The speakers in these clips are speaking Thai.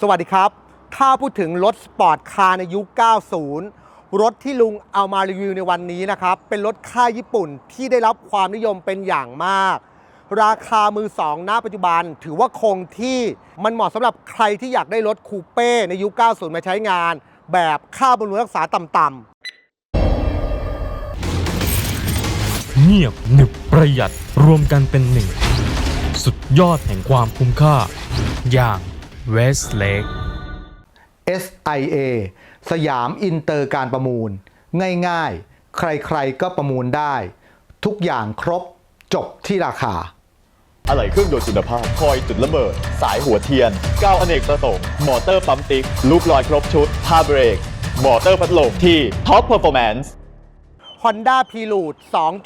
สวัสดีครับ ถ้าพูดถึงรถสปอร์ตคาร์ในยุค 90 รถที่ลุงเอามารีวิวในวันนี้นะครับ เป็นรถค่ายญี่ปุ่นที่ได้รับความนิยมเป็นอย่างมาก ราคามือสองณปัจจุบันถือว่าคงที่มันเหมาะสำหรับใครที่อยากได้รถคูเป้ในยุค 90 มาใช้งาน แบบค่าบำรุงรักษาต่ำๆเงียบหนึบประหยัดรวมกันเป็นหนึ่ง สุดยอดแห่งความคุ้มค่า อย่าง Westlake SIA สยามอินเตอร์การประมูล ง่ายๆ ใครๆก็ประมูลได้ ทุกอย่างครบจบที่ราคา อะไหล่เครื่องยนต์คุณภาพ คอยจุดระเบิด สายหัวเทียนก้าวอเนกประสงค์ มอเตอร์ปั๊มติ๊ก ลูกลอยครบชุดผ้าเบรก มอเตอร์พัดลมที่ Top Performance Honda Prelude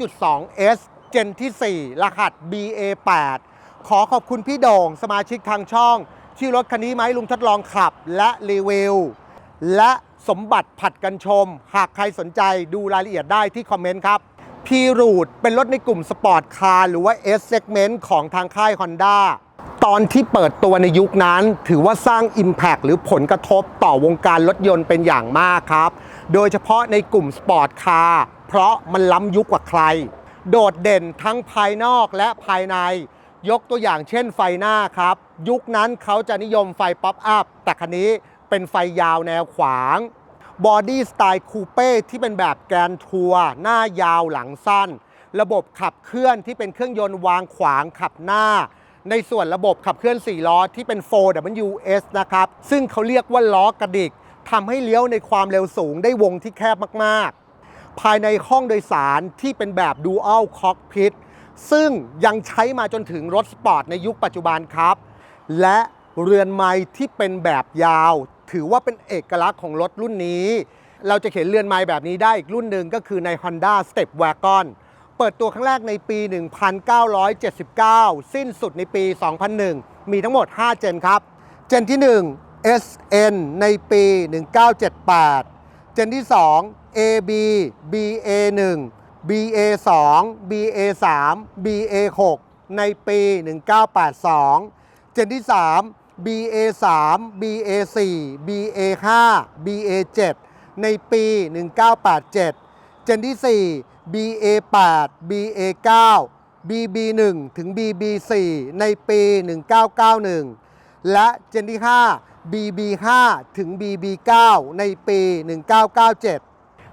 2.2 S Gen ที่ 4 รหัส BA8 ขอขอบคุณพี่โด่งสมาชิกทางช่อง ที่อรถคันนี้ไหมลุงทดลองขับและรีวิว และสมบัติผัดกันชม หากใครสนใจดูรายละเอียดได้ที่คอมเมนต์ครับ Prelude เป็นรถในกลุ่มสปอร์ตคาร์หรือว่า S segment ของทางค่าย Honda ตอนที่เปิดตัวในยุคนั้น ถือว่าสร้าง Impact หรือผลกระทบต่อวงการรถยนต์เป็นอย่างมากครับ โดยเฉพาะในกลุ่มสปอร์ตคาร์เพราะมันล้ำยุคกว่าใคร โดดเด่นทั้งภายนอกและภายใน ยกตัวอย่างเช่นไฟหน้าครับ ยุคนั้นเขาจะนิยมไฟป๊อปอัพแต่คันนี้เป็นไฟยาวแนวขวางบอดี้สไตล์คูเป้ที่เป็นแบบแกรนทัวร์หน้ายาวหลังสั้น ระบบขับเคลื่อนที่เป็นเครื่องยนต์วางขวางขับหน้า ในส่วนระบบขับเคลื่อน 4 ล้อที่เป็น 4WS นะครับ ซึ่งเขาเรียกว่าล้อกระดิกทำให้เลี้ยวในความเร็วสูงได้วงที่แคบมากๆ ภายในห้องโดยสารที่เป็นแบบ Dual Cockpit ซึ่งยังใช้มาจนถึงรถสปอร์ตในยุคปัจจุบันครับ และเรือนไม้ที่เป็นแบบยาว ถือว่าเป็นเอกลักษณ์ของรถรุ่นนี้ เราจะเห็นเรือนไม้แบบนี้ได้อีกรุ่นหนึ่งก็คือใน Honda Step Wagon เปิดตัวครั้งแรกในปี 1979 สิ้นสุดในปี 2001 มีทั้งหมด 5 เจนครับ เจนที่ 1 SN ในปี 1978 เจนที่ 2 AB BA1 BA2 BA3 BA6 ในปี 1982 เจนที่ 3 BA3 BA4 BA5 BA7 ในปี 1987 เจนที่ 4 BA8 BA9 BB1 ถึง BB4 ในปี 1991 และเจนที่ 5 BB5 ถึง BB9 ในปี 1997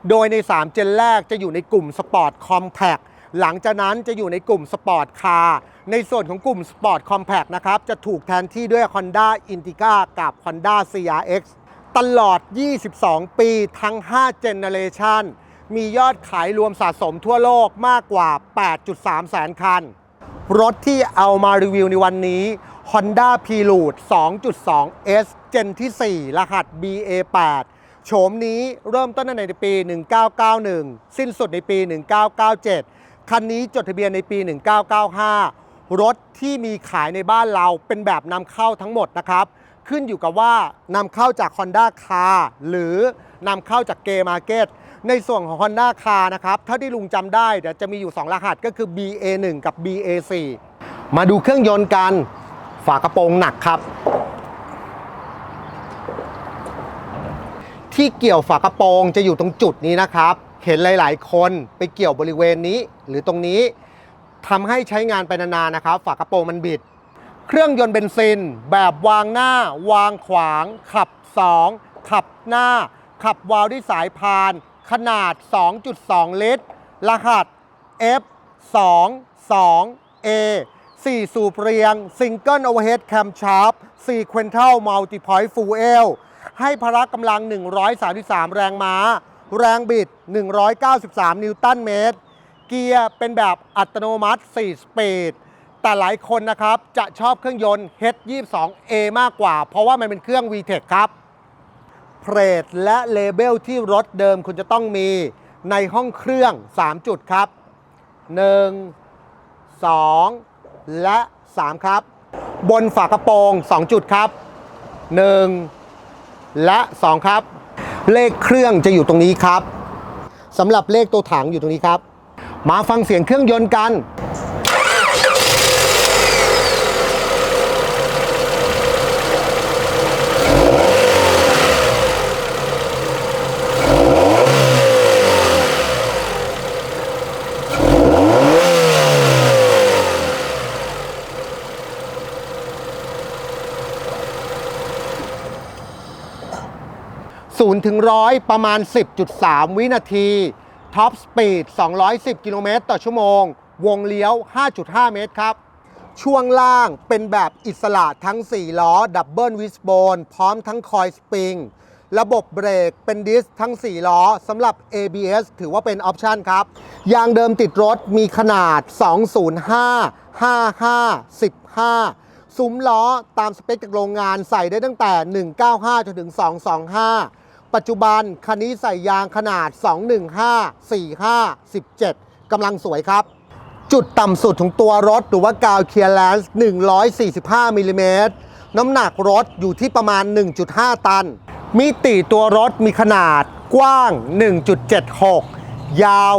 โดยใน 3 เจนแรกจะอยู่ในกลุ่มสปอร์ตคอมแพคหลังจากนั้นจะอยู่ในกลุ่มสปอร์ตคาร์ในส่วนของกลุ่มสปอร์ตคอมแพคนะครับ จะถูกแทนที่ด้วย Honda Indica กับ Honda CRX ตลอด 22 ปีทั้ง5เจเนเรชันมียอดขายรวมสะสมทั่วโลกมากกว่า 8.3 แสนคัน รถที่เอามารีวิวในวันนี้ Honda p l u d 2.2 S Gen ที่ 4 รหัส BA8 โฉมนี้เริ่มต้นในปี 1991 สิ้นสุดในปี 1997 คันนี้จดทะเบียนในปี 1995 รถที่มีขายในบ้านเราเป็นแบบนำเข้าทั้งหมดนะครับ ขึ้นอยู่กับว่านำเข้าจาก Honda Car หรือนำเข้าจาก Gay Market ในส่วนของ Honda Car นะครับเท่าที่ลุงจำได้เดี๋ยวจะมีอยู่ 2 รหัสก็คือ BA1 กับ BA4 มาดูเครื่องยนต์กัน ฝากระโปรงหนักครับ ที่เกี่ยวฝากระโปรงจะอยู่ตรงจุดนี้นะครับ เห็นหลาย ๆ คนไปเกี่ยวบริเวณนี้ หรือตรงนี้ทำให้ใช้งานไปนานๆนะครับ ฝากระโปรงมันบิด เครื่องยนต์เบนซิน แบบวางหน้า วางขวาง ขับ 2 ขับหน้า ขับวาล์วด้วยสายพาน ขนาด 2.2 ลิตร รหัส F 2 2 A 4 สูบเรียง Single Overhead Camshaft Sequential Multipoint Fuel ให้พละกำลัง 133 แรงม้า แรงบิด 193 นิวตันเมตร เกียร์เป็นแบบอัตโนมัติ 4 สปีด แต่หลายคนนะครับจะชอบเครื่องยนต์ H22A มากกว่า เพราะว่ามันเป็นเครื่อง VTEC ครับเพลทและเลเบลที่รถเดิมคุณจะต้องมีในห้องเครื่อง 3 จุดครับ 1 2 และ 3 ครับ บนฝากระโปรง 2 จุดครับ 1 และ 2 ครับ เลขเครื่องจะอยู่ตรงนี้ครับสำหรับเลขตัวถังอยู่ตรงนี้ครับ มาฟังเสียงเครื่องยนต์กัน ถึงร้อยประมาณ 10.3 วินาทีท็อปสปีด 210 กิโลเมตรต่อชั่วโมง วงเลี้ยว 5.5 เมตรครับ ช่วงล่างเป็นแบบอิสระทั้ง 4 ล้อ ดับเบิลวิสโบน พร้อมทั้งคอยสปริง ระบบเบรกเป็นดิสทั้ง 4 ล้อสำหรับ ABS ถือว่าเป็นออปชันครับ ยางเดิมติดรถมีขนาด 205 55 15ซุ้มล้อตามสเปคจากโรงงานใส่ได้ตั้งแต่ 195จนถึง 225 ปัจจุบันคันนี้ใส่ยางขนาด 215 45 17กำลังสวยครับ จุดต่ำสุดของตัวรถหรือว่ากาวเคียร์แลนซ์145มิลลิเมตรน้ำหนักรถอยู่ที่ประมาณ 1.5 ตัน มิติตัวรถมีขนาดกว้าง 1.76 ยาว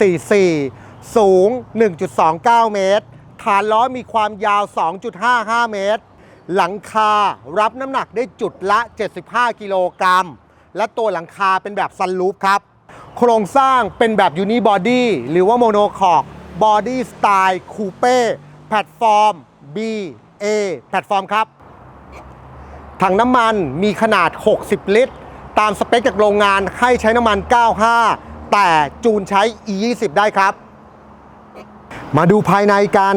4.44 สูง 1.29 เมตร ฐานล้อมีความยาว 2.55 เมตร หลังคารับน้ำหนักได้จุดละ 75 กิโลกรัม และตัวหลังคาเป็นแบบซันลูปครับ โครงสร้างเป็นแบบยูนิบอดี้หรือว่าโมโนคอกบอดี้สไตล์คูเป้แพลตฟอร์ม B A แพลตฟอร์มครับ ถังน้ำมันมีขนาด 60 ลิตร ตามสเปคจากโรงงานให้ใช้น้ำมัน 95 แต่จูนใช้ E20 ได้ครับ มาดูภายในกัน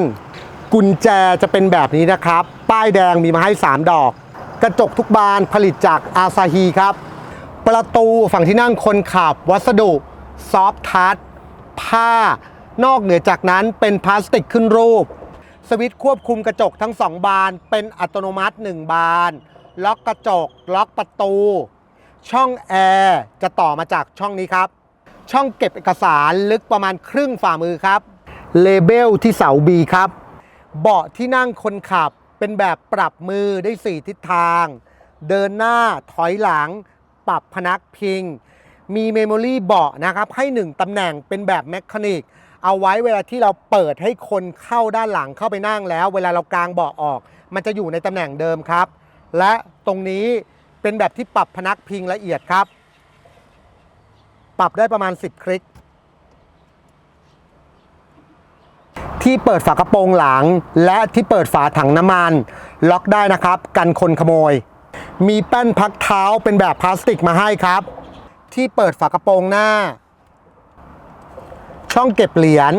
กุญแจจะเป็นแบบนี้นะครับ ป้ายแดงมีมาให้ 3 ดอก กระจกทุกบานผลิตจากอาซาฮีครับ ประตูฝั่งที่นั่งคนขับ วัสดุ ซอฟทัชผ้า นอกเหนือจากนั้นเป็นพลาสติกขึ้นรูป สวิตช์ควบคุมกระจกทั้ง 2 บาน เป็นอัตโนมัติ 1 บาน ล็อกกระจก ล็อกประตู ช่องแอร์จะต่อมาจากช่องนี้ครับ ช่องเก็บเอกสารลึกประมาณครึ่งฝ่ามือครับเลเบลที่เสา B ครับ เบาะที่นั่งคนขับเป็นแบบปรับมือได้ 4 ทิศทาง เดินหน้าถอยหลัง ปรับพนักพิง มีเมมโมรี่เบาะนะครับ ให้ 1 ตำแหน่งเป็นแบบแมคานิก เอาไว้เวลาที่เราเปิดให้คนเข้าด้านหลังเข้าไปนั่งแล้ว เวลาเรากางเบาะออก มันจะอยู่ในตำแหน่งเดิมครับ และตรงนี้เป็นแบบที่ปรับพนักพิงละเอียดครับ ปรับได้ประมาณ 10 คลิก ที่เปิดฝากระโปรงหลัง และที่เปิดฝาถังน้ำมัน ล็อกได้นะครับ กันคนขโมย มีแป้นพักเท้าเป็นแบบพลาสติกมาให้ครับ ที่เปิดฝากระโปรงหน้า ช่องเก็บเหรียญ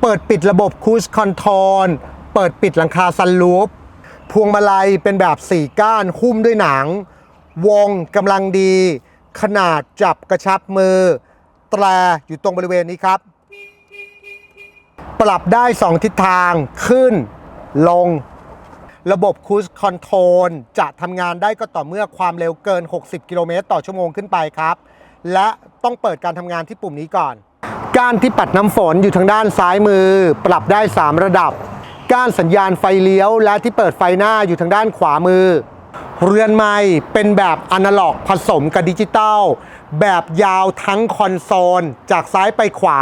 เปิดปิดระบบคูชคอนโทรลเปิดปิดหลังคาซันลูป พวงมาลัยเป็นแบบสี่ก้านหุ้มด้วยหนัง วงกำลังดี ขนาดจับกระชับมือ แตรอยู่ตรงบริเวณนี้ครับ ปรับได้ 2 ทิศทางขึ้น ลง ระบบคู i คอนโทรลจะทำงานได้ก็ต่อเมื่อความเร็วเกิน 60 กิโลเมตรต่อชั่วโมงขึ้นไปครับ และต้องเปิดการทำงานที่ปุ่มนี้ก่อน กานที่ปัดน้ำฝนอยู่ทางด้านซ้ายมือ ปรับได้ 3 ระดับ กานสัญญาณไฟเลี้ยว และที่เปิดไฟหน้าอยู่ทางด้านขวามือ เรือนไม้เป็นแบบอนาล็อกผสมกับดิจิตอลแบบยาวทั้งคอนโซล จากซ้ายไปขวา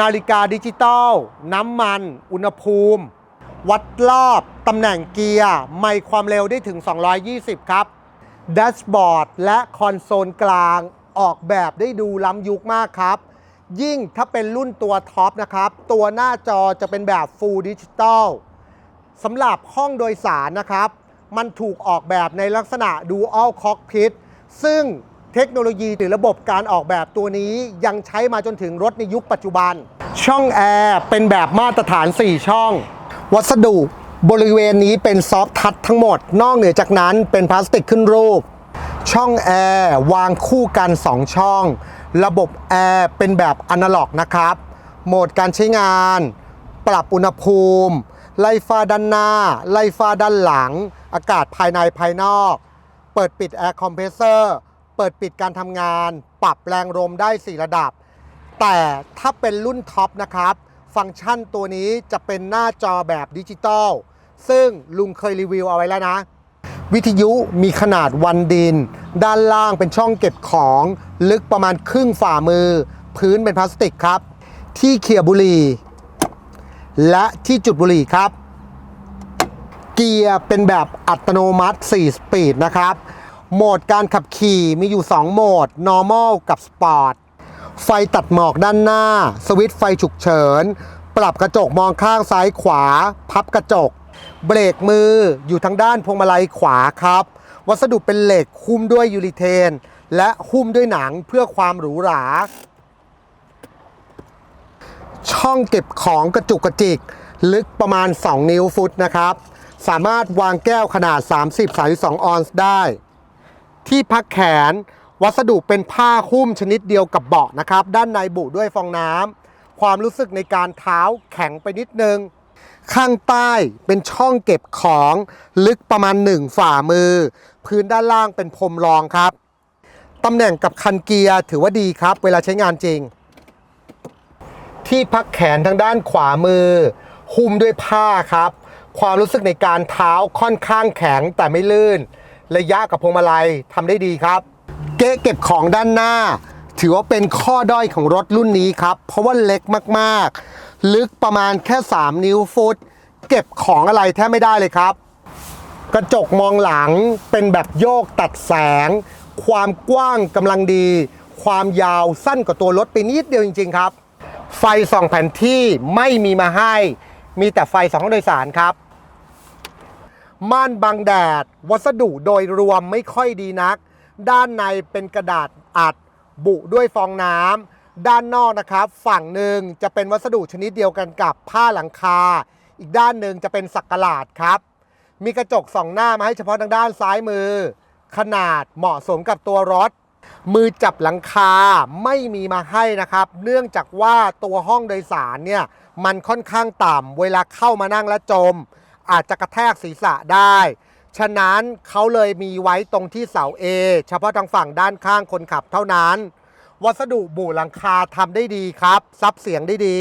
นาฬิกาดิจิตอลน้ำมัน อุณหภูมิ วัดรอบตำแหน่งเกียร์ไม่ความเร็วได้ถึง 220 ครับแดชบอร์ดและคอนโซลกลางออกแบบได้ดูล้ำยุคมากครับ ยิ่งถ้าเป็นรุ่นตัวท็อปนะครับ ตัวหน้าจอจะเป็นแบบ Full Digital สำหรับห้องโดยสารนะครับ มันถูกออกแบบในลักษณะ Dual Cockpit ซึ่งเทคโนโลยีหรือระบบการออกแบบตัวนี้ยังใช้มาจนถึงรถในยุคปัจจุบัน ช่องแอร์เป็นแบบมาตรฐาน 4 ช่อง วัสดุบริเวณนี้เป็นซอฟทัชทั้งหมด นอกเหนือจากนั้นเป็นพลาสติกขึ้นรูป ช่องแอร์วางคู่กัน 2 ช่อง ระบบแอร์เป็นแบบอนาล็อกนะครับ โหมดการใช้งาน ปรับอุณหภูมิ ไล่ฟ้าด้านหน้า ไล่ฟ้าด้านหลัง อากาศภายในภายนอก เปิดปิดแอร์คอมเพรสเซอร์ เปิดปิดการทำงาน ปรับแรงลมได้ 4 ระดับ แต่ถ้าเป็นรุ่นท็อปนะครับ ฟังก์ชันตัวนี้จะเป็นหน้าจอแบบดิจิตอลซึ่งลุงเคยรีวิวเอาไว้แล้วนะ วิทยุมีขนาดวันดิน ด้านล่างเป็นช่องเก็บของลึกประมาณครึ่งฝ่ามือ พื้นเป็นพลาสติกครับ ที่เขี่ยบุหรี่ และที่จุดบุหรี่ครับ เกียร์เป็นแบบอัตโนมัติ 4 สปีดนะครับ โหมดการขับขี่มีอยู่ 2 โหมด normal กับ sport ไฟตัดหมอกด้านหน้า สวิตช์ไฟฉุกเฉิน ปรับกระจกมองข้างซ้ายขวา พับกระจก เบรกมืออยู่ทางด้านพวงมาลัยขวาครับ วัสดุเป็นเหล็กคุ้มด้วยยูริเทน และหุ้มด้วยหนังเพื่อความหรูหรา ช่องเก็บของกระจุกกระจิก ลึกประมาณ 2 นิ้วฟุตนะครับ สามารถวางแก้วขนาด 30-32 ออนซ์ได้ ที่พักแขน วัสดุเป็นผ้าหุ้มชนิดเดียวกับเบาะนะครับ ด้านในบุด้วยฟองน้ำความรู้สึกในการเท้าแข็งไปนิดนึง ข้างใต้เป็นช่องเก็บของลึกประมาณ 1 ฝ่ามือ พื้นด้านล่างเป็นพรมรองครับตำแหน่งกับคันเกียร์ถือว่าดีครับ เวลาใช้งานจริง ที่พักแขนทางด้านขวามือ หุ้มด้วยผ้าครับ ความรู้สึกในการเท้าค่อนข้างแข็งแต่ไม่ลื่น ระยะกับพวงมาลัยทำได้ดีครับ เก๊ะเก็บของด้านหน้า ถือว่าเป็นข้อด้อยของรถรุ่นนี้ครับ เพราะว่าเล็กมากๆ ลึกประมาณแค่ 3 นิ้วฟุต เก็บของอะไรแทบไม่ได้เลยครับ กระจกมองหลังเป็นแบบโยกตัดแสง ความกว้างกำลังดี ความยาวสั้นกว่าตัวรถไปนิดเดียวจริง ๆ ครับ ไฟส่องแผนที่ไม่มีมาให้ มีแต่ไฟสองห้องโดยสารครับม่านบังแดด วัสดุโดยรวมไม่ค่อยดีนัก ด้านในเป็นกระดาษอัด บุด้วยฟองน้ำด้านนอกนะครับฝั่งหนึ่งจะเป็นวัสดุชนิดเดียวกันกับผ้าหลังคา อีกด้านหนึ่งจะเป็นสักกะหลาดครับ มีกระจกสองหน้ามาให้เฉพาะทางด้านซ้ายมือ ขนาดเหมาะสมกับตัวรถมือจับหลังคาไม่มีมาให้นะครับ เนื่องจากว่าตัวห้องโดยสารเนี่ย มันค่อนข้างต่ำเวลาเข้ามานั่งและจม อาจจะกระแทกศีรษะได้ ฉะนั้นเขาเลยมีไว้ตรงที่เสา A เฉพาะทางฝั่งด้านข้างคนขับเท่านั้น วัสดุบูหลังคาทำได้ดีครับ ซับเสียงได้ดี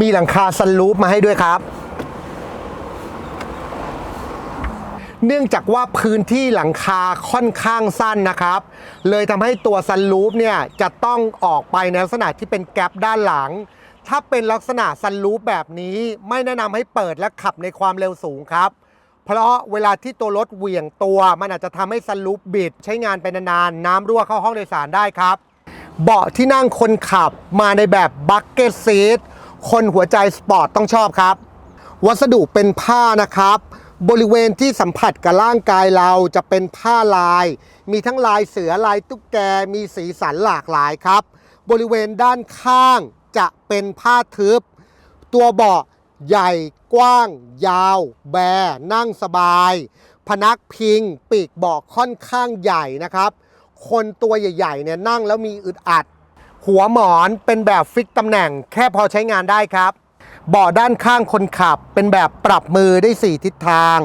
มีหลังคาซันรูฟมาให้ด้วยครับ เนื่องจากว่าพื้นที่หลังคาค่อนข้างสั้นนะครับ เลยทำให้ตัวซันรูฟเนี่ยจะต้องออกไปในลักษณะที่เป็นแกลบด้านหลังถ้าเป็นลักษณะซันรูฟแบบนี้ไม่แนะนำให้เปิดและขับในความเร็วสูงครับ เพราะเวลาที่ตัวรถเหวี่ยงตัว มันอาจจะทำให้ซันรูฟบิด ใช้งานไปนานๆ น้ำรั่วเข้าห้องโดยสารได้ครับ เบาะที่นั่งคนขับมาในแบบบักเก็ตซีทคนหัวใจสปอร์ตต้องชอบครับ วัสดุเป็นผ้านะครับ บริเวณที่สัมผัสกับร่างกายเราจะเป็นผ้าลาย มีทั้งลายเสือลายตุ๊กแกมีสีสันหลากหลายครับ บริเวณด้านข้างจะเป็นผ้าทึบ ตัวเบาะ ใหญ่กว้าง ยาว แบ นั่งสบาย พนักพิง ปีกเบาะค่อนข้างใหญ่นะครับ คนตัวใหญ่ๆเนี่ยนั่งแล้วมีอึดอัด หัวหมอนเป็นแบบฟิกตำแหน่ง แค่พอใช้งานได้ครับเบาะด้านข้างคนขับเป็นแบบปรับมือได้ 4 ทิศทาง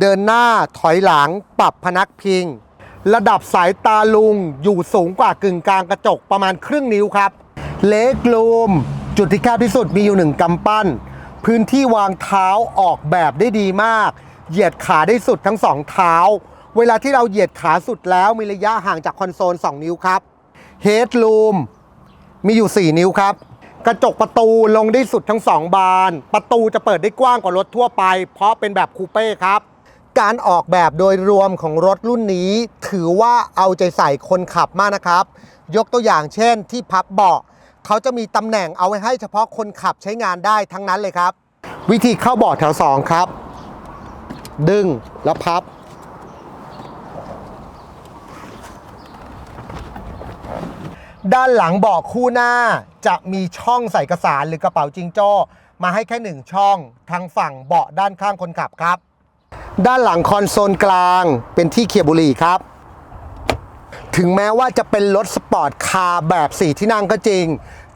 เดินหน้าถอยหลัง ปรับพนักพิง ระดับสายตาลุงอยู่สูงกว่ากึ่งกลางกระจกประมาณครึ่งนิ้วครับ เลกลูม จุดที่แคบที่สุดมีอยู่หนึ่งกำปั้น พื้นที่วางเท้าออกแบบได้ดีมาก เหยียดขาได้สุดทั้งสองเท้า เวลาที่เราเหยียดขาสุดแล้วมีระยะห่างจากคอนโซล 2 นิ้วครับเฮดลูมมีอยู่ 4 นิ้วครับ กระจกประตูลงได้สุดทั้ง 2 บาน ประตูจะเปิดได้กว้างกว่ารถทั่วไป เพราะเป็นแบบคูเป้ครับ การออกแบบโดยรวมของรถรุ่นนี้ ถือว่าเอาใจใส่คนขับมากนะครับ ยกตัวอย่างเช่น ที่พับเบาะ เขาจะมีตำแหน่งเอาไว้ให้เฉพาะคนขับใช้งานได้ทั้งนั้นเลยครับ วิธีเข้าเบาะแถว 2 ครับ ดึงแล้วพับ ด้านหลังเบาะคู่หน้าจะมีช่องใส่กระสานหรือกระเป๋าจิงโจ้มาให้แค่หนึ่งช่องทางฝั่งเบาะด้านข้างคนขับครับ ด้านหลังคอนโซลกลางเป็นที่เคียบุหรี่ครับ ถึงแม้ว่าจะเป็นรถสปอร์ตคาร์แบบ 4 ที่นั่งก็จริง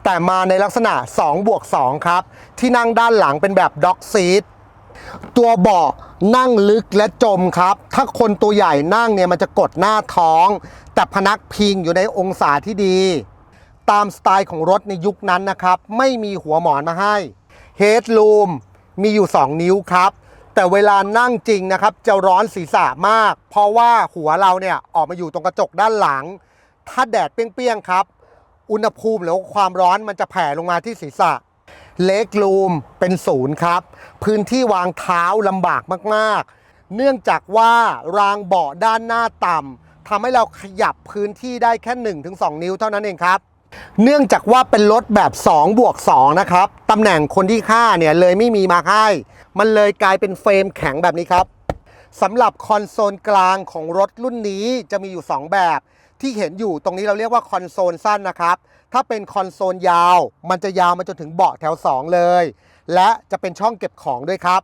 แต่มาในลักษณะ2บวก2ครับ ที่นั่งด้านหลังเป็นแบบด็อกซีทตัวเบาะนั่งลึกและจมครับ ถ้าคนตัวใหญ่นั่งเนี่ยมันจะกดหน้าท้อง แต่พนักพิงอยู่ในองศาที่ดี ตามสไตล์ของรถในยุคนั้นนะครับ ไม่มีหัวหมอนมาให้เฮดลูมมีอยู่ 2 นิ้วครับ แต่เวลานั่งจริงนะครับ จะร้อนศีรษะมาก เพราะว่าหัวเราเนี่ยออกมาอยู่ตรงกระจกด้านหลัง ถ้าแดดเปรี้ยงๆครับ อุณหภูมิหรือว่าความร้อนมันจะแผ่ลงมาที่ศีรษะเล็กรูมเป็นศูนย์ครับ พื้นที่วางเท้าลำบากมากๆ เนื่องจากว่ารางเบาะด้านหน้าต่ำทำให้เราขยับพื้นที่ได้แค่ 1-2 นิ้วเท่านั้นเองครับ เนื่องจากว่าเป็นรถแบบ 2 บวก 2 นะครับตำแหน่งคนที่ฆ่าเนี่ยเลยไม่มีมาให้ มันเลยกลายเป็นเฟรมแข็งแบบนี้ครับสำหรับคอนโซลกลางของรถรุ่นนี้จะมีอยู่ 2 แบบ ที่เห็นอยู่ตรงนี้เราเรียกว่าคอนโซลสั้นนะครับ ถ้าเป็นคอนโซลยาว มันจะยาวมาจนถึงเบาะแถว 2 เลย และจะเป็นช่องเก็บของด้วยครับ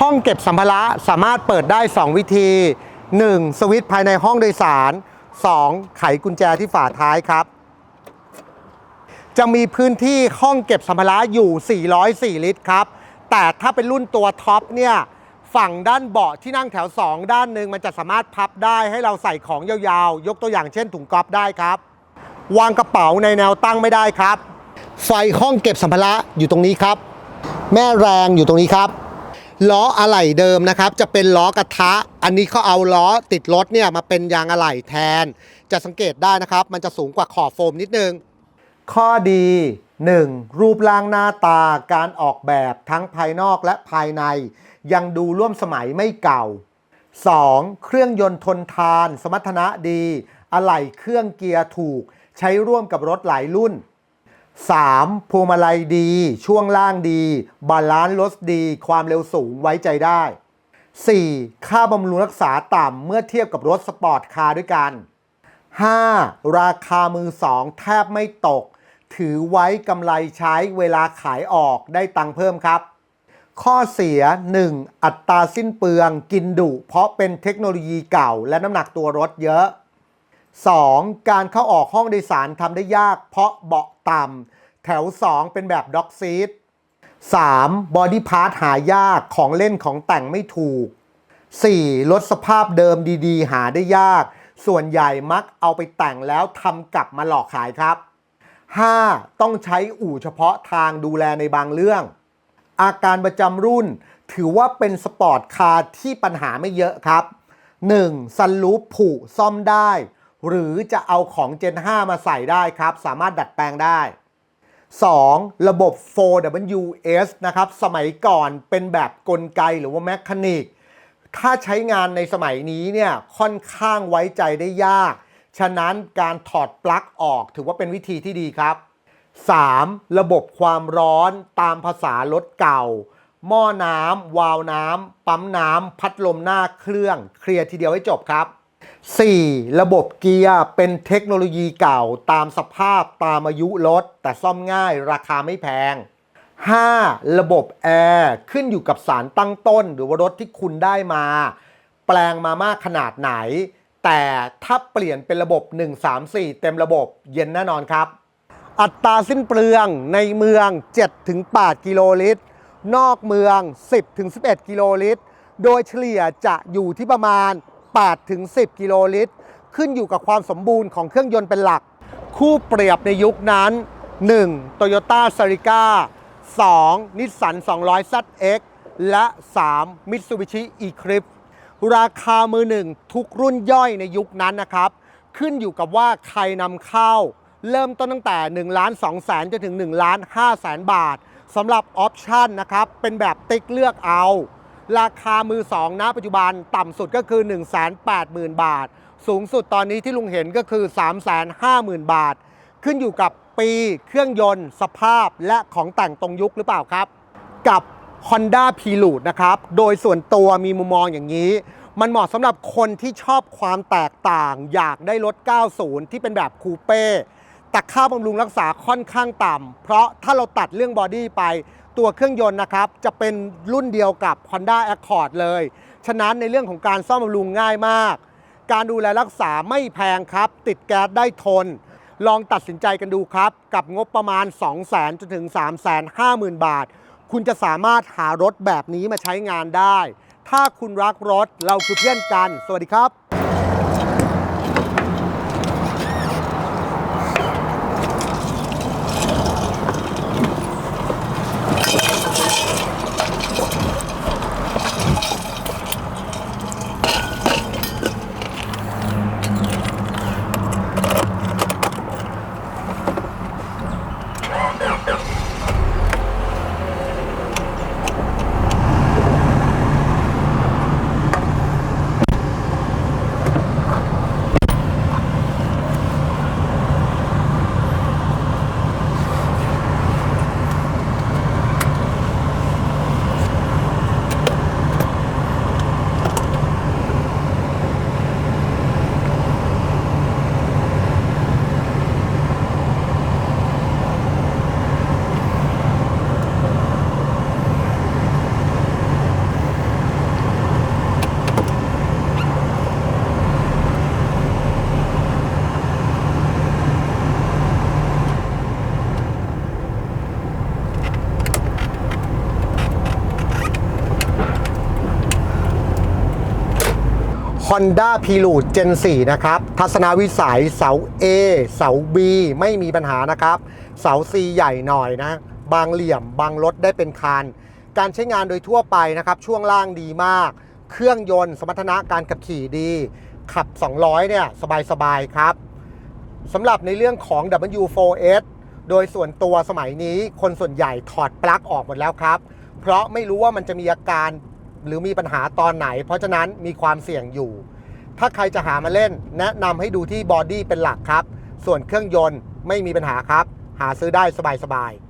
ห้องเก็บสัมภาระสามารถเปิดได้ 2 วิธี 1. สวิตช์ภายในห้องโดยสาร 2. ไขกุญแจที่ฝาท้ายครับ จะมีพื้นที่ห้องเก็บสัมภาระอยู่ 404 ลิตรครับ แต่ถ้าเป็นรุ่นตัวท็อปเนี่ยฝั่งด้านเบาะที่นั่งแถว 2 ด้านหนึ่งมันจะสามารถพับได้ให้เราใส่ของยาวๆ ยกตัวอย่างเช่นถุงก๊อฟได้ครับ วางกระเป๋าในแนวตั้งไม่ได้ครับ ไฟห้องเก็บสัมภาระอยู่ตรงนี้ครับ แม่แรงอยู่ตรงนี้ครับล้ออะไหล่เดิมนะครับ จะเป็นล้อกระทะ อันนี้เขาเอาล้อติดรถเนี่ยมาเป็นยางอะไหล่แทน จะสังเกตได้นะครับ มันจะสูงกว่าขอบโฟมนิดนึง ข้อดี 1. รูปร่างหน้าตาการออกแบบทั้งภายนอกและภายใน ยังดูร่วมสมัยไม่เก่า 2. เครื่องยนต์ทนทาน สมรรถนะดี อะไหล่เครื่องเกียร์ถูก ใช้ร่วมกับรถหลายรุ่น 3. พวงมาลัยดี ช่วงล่างดี บาลานซ์รถดี ความเร็วสูงไว้ใจได้ 4. ค่าบำรุงรักษาต่ำเมื่อเทียบกับรถสปอร์ตคาร์ด้วยกัน 5. ราคามือสองแทบไม่ตก ถือไว้กำไรใช้เวลาขายออกได้ตังค์เพิ่มครับ ข้อเสีย 1. อัตราสิ้นเปลืองกินดุ เพราะเป็นเทคโนโลยีเก่าและน้ำหนักตัวรถเยอะ 2. การเข้าออกห้องโดยสารทำได้ยาก เพราะเบาะต่ำแถว 2 เป็นแบบด็อกซีท 3. บอดี้พาร์ทหายากของเล่นของแต่งไม่ถูก 4. รถสภาพเดิมดีๆ หาได้ยาก ส่วนใหญ่มักเอาไปแต่งแล้วทำกลับมาหลอกขายครับ 5. ต้องใช้อู่เฉพาะทางดูแลในบางเรื่อง อาการประจำรุ่น ถือว่าเป็นสปอร์ตคาร์ที่ปัญหาไม่เยอะครับ 1. ซันลูปผุซ่อมได้ หรือจะเอาของ Gen 5มาใส่ได้ครับ สามารถดัดแปลงได้ 2. ระบบ 4WS นะครับ สมัยก่อนเป็นแบบกลไกหรือว่าแมคานิก ถ้าใช้งานในสมัยนี้เนี่ยค่อนข้างไว้ใจได้ยาก ฉะนั้นการถอดปลั๊กออกถือว่าเป็นวิธีที่ดีครับ 3. ระบบความร้อนตามภาษารถเก่า หม้อน้ำวาล์วน้ำปั๊มน้ำพัดลมหน้าเครื่อง เคลียร์ทีเดียวให้จบครับ 4. ระบบเกียร์เป็นเทคโนโลยีเก่าตามสภาพตามอายุรถ แต่ซ่อมง่ายราคาไม่แพง 5. ระบบแอร์ขึ้นอยู่กับสารตั้งต้น หรือว่ารถที่คุณได้มา แปลงมามากขนาดไหน แต่ถ้าเปลี่ยนเป็นระบบ 134 เต็มระบบเย็นแน่นอนครับ อัตราสิ้นเปลืองในเมือง 7-8 กิโลลิตร นอกเมือง 10-11 กิโลลิตร โดยเฉลี่ยจะอยู่ที่ประมาณ 8-10 กิโลลิตร ขึ้นอยู่กับความสมบูรณ์ของเครื่องยนต์เป็นหลัก คู่เปรียบในยุคนั้น 1. Toyota s a r i c a 2. Nissan 200 ZX และ 3. Mitsubishi Eclipse ราคามือหนึ่งทุกรุ่นย่อยในยุคนั้นนะครับ ขึ้นอยู่กับว่าใครนำเข้า เริ่มต้นตั้งแต่1ล้าน2แสนจนถึง1ล้าน5แสนบาทสำหรับออปชันนะครับ เป็นแบบติ๊กเลือกเอา ราคามือ2ณปัจจุบันต่ำสุดก็คือ 1 8 0 0 0 0 บาท สูงสุดตอนนี้ที่ลุงเห็นก็คือ 3 5 0 0 0 0 บาท ขึ้นอยู่กับปีเครื่องยนต์ สภาพและของแต่งตรงยุคหรือเปล่าครับ กับ Honda p r e l u d e นะครับ โดยส่วนตัวมีมุมมองอย่างนี้ มันเหมาะสำหรับคนที่ชอบความแตกต่าง อยากได้รถ 90 ที่เป็นแบบคูเป้แต่ค่าบำรุงรักษาค่อนข้างต่ำ เพราะถ้าเราตัดเรื่องบอดี้ไป ตัวเครื่องยนต์นะครับ จะเป็นรุ่นเดียวกับ Honda Accord เลย ฉะนั้นในเรื่องของการซ่อมบำรุงง่ายมาก การดูแลรักษาไม่แพงครับ ติดแก๊สได้ทน ลองตัดสินใจกันดูครับ กับงบประมาณ 2 0 0 0 0 0จนถึง 3 5 0 0 0 0 บาท คุณจะสามารถหารถแบบนี้มาใช้งานได้ ถ้าคุณรักรถเราคือเพื่อนกัน สวัสดีครับ Honda p r e l u d e Gen 4 นะครับ ทัศนวิสัยเสา A เสา B ไม่มีปัญหานะครับ เสา C ใหญ่หน่อยนะ บางเหลี่ยมบางรถได้เป็นคันการใช้งานโดยทั่วไปนะครับ ช่วงล่างดีมาก เครื่องยนต์สมรรถนะการขับขี่ดี ขับ 200 เนี่ย สบาย ๆ ครับสำหรับในเรื่องของ W4S โดยส่วนตัวสมัยนี้คนส่วนใหญ่ถอดปลั๊กออกหมดแล้วครับ เพราะไม่รู้ว่ามันจะมีอาการ หรือมีปัญหาตอนไหน เพราะฉะนั้นมีความเสี่ยงอยู่ ถ้าใครจะหามาเล่น แนะนำให้ดูที่บอดี้เป็นหลักครับ ส่วนเครื่องยนต์ไม่มีปัญหาครับ หาซื้อได้สบายๆ